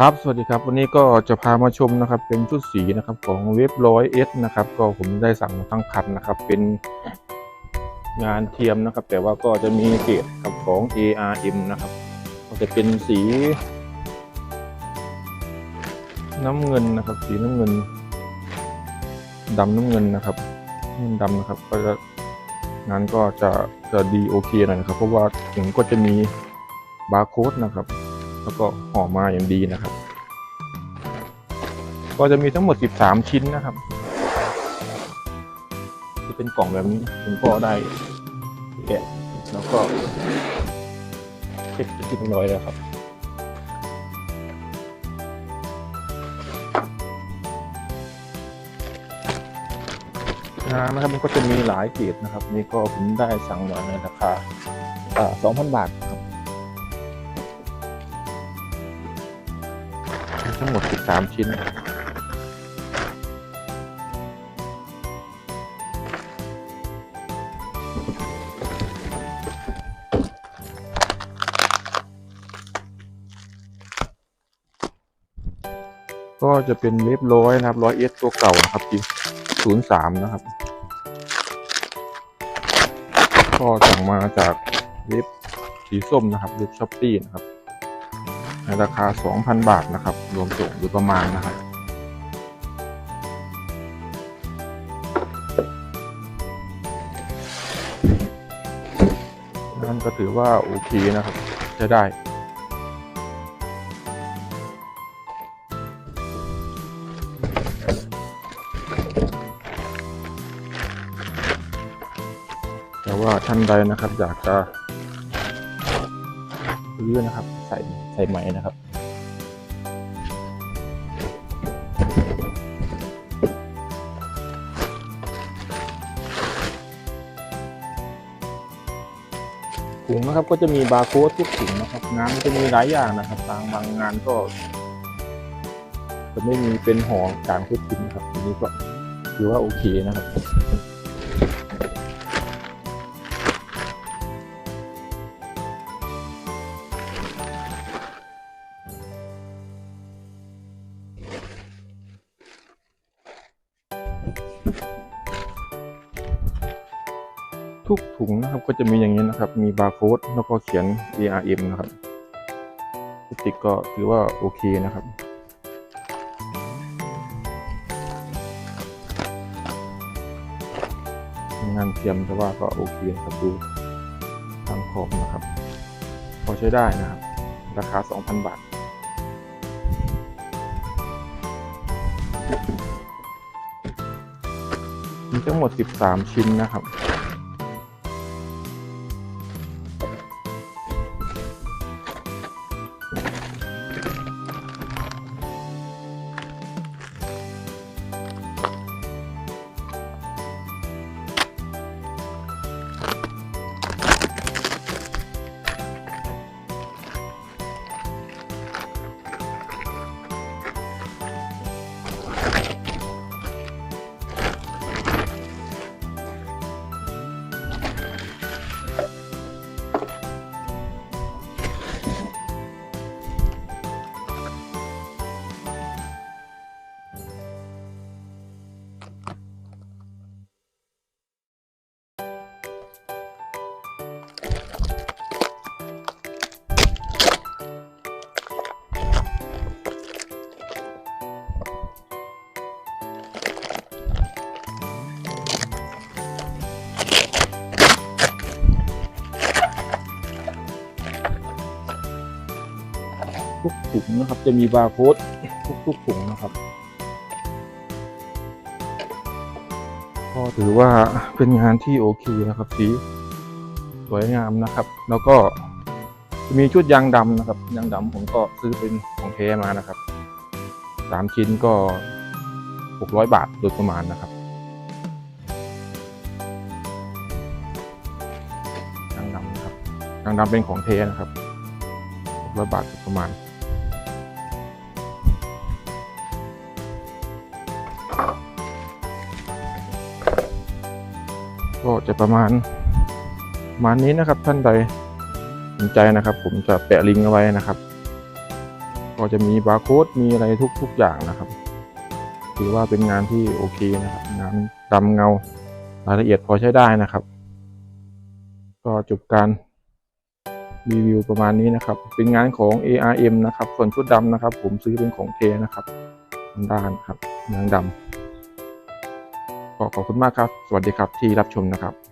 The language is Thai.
ครับสวัสดีครับ วันนี้ก็จะพามาชมนะครับ เป็นชุดสีนะครับของเว็บร้อยเอสนะครับ ก็ผมได้สั่งมาทั้งคันนะครับ เป็นงานเทียมนะครับ แต่ว่าก็จะมีเกรดกับของ ARM นะครับ ก็จะเป็นสี น้ำเงินนะครับ สีน้ำเงินดำน้ำเงินนะครับเงินดำนะครับ ก็จะงานก็จะจะดีโอเคหน่อยนะครับ เพราะว่าถึงก็จะมีบาร์โค้ดนะครับ แล้วก็ห่อมาอย่างดีนะครับ ก็จะมีทั้งหมด 13 ชิ้นนะครับจะเป็นกล่องแบบนี้ผมก็ได้แกะแล้วก็เช็คชิ้นน้อยแล้วครับานนะครับมันก็จะมีหลายเกรดนะครับ นี่ก็ผมได้สั่งมาในราคาอ่า2,000 บาทครับ ทั้งหมด 13 ชิ้น ก็จะเป็นเว็บร้อยนะครับร้อยเอสตัวเก่านะครับปีศูนย์สามนะครับ ก็สั่งมาจากเว็บสีส้มนะครับเว็บช้อปปี้นะครับ ในราคา 2,000 บาทนะครับ รวมส่งโดยประมาณนะครับนั่นก็ถือว่าโอเคนะครับใช้ได้แต่ว่าท่านใดนะครับ อยากจะซื้อนะครับ ส่ใส่ไหมนะครับถุงนะครับก็จะมีบาร์โค้ดทุกถุงนะครับ งานมันจะมีหลายอย่างนะครับ บางบางงานก็จะไม่มีเป็นห่อกลารทุกชิ้นนะครับอันนี้ก็ถือว่าโอเคนะครับ ทุกถุงนะครับก็จะมีอย่างนี้นะครับ มีบาร์โค้ดแล้วก็เขียน ARM นะครับพลาสติกก็ถือว่าโอเคนะครับงานเทียมแต่ว่าก็โอเคครับดูตามขอบนะครับ พอใช้ได้นะครับ ราคา 2,000 บาท มีทั้งหมด 13 ชิ้นนะครับ ทุกถุงนะครับ จะมีบาร์โค้ดทุกๆถุงนะครับ ก็ถือว่าเป็นงานที่โอเคนะครับ สีสวยงามนะครับ แล้วก็จะมีชุดยางดำนะครับ ยางดำผมก็ซื้อเป็นของแท้มานะครับสามชิ้นก็หกร้อยบาทโดยประมาณนะครับยางดำนะครับยางดำเป็นของแท้นะครับหกร้อยบาทโดยประมาณ ก็จะประมาณประมาณนี้นะครับท่านใดสนใจนะครับ ผมจะแปะลิงก์เอาไว้นะครับ ก็จะมีบาร์โค้ดมีอะไรทุกทุกอย่างนะครับถือว่าเป็นงานที่โอเคนะครับ งานดำเงารายละเอียดพอใช้ได้นะครับ ก็จบการรีวิวประมาณนี้นะครับ เป็นงานของ ARM นะครับ ส่วนชุดดำนะครับ ผมซื้อเป็นของเทนะครับด้านครับยางดำ ก็ขอบคุณมากครับ สวัสดีครับที่รับชมนะครับ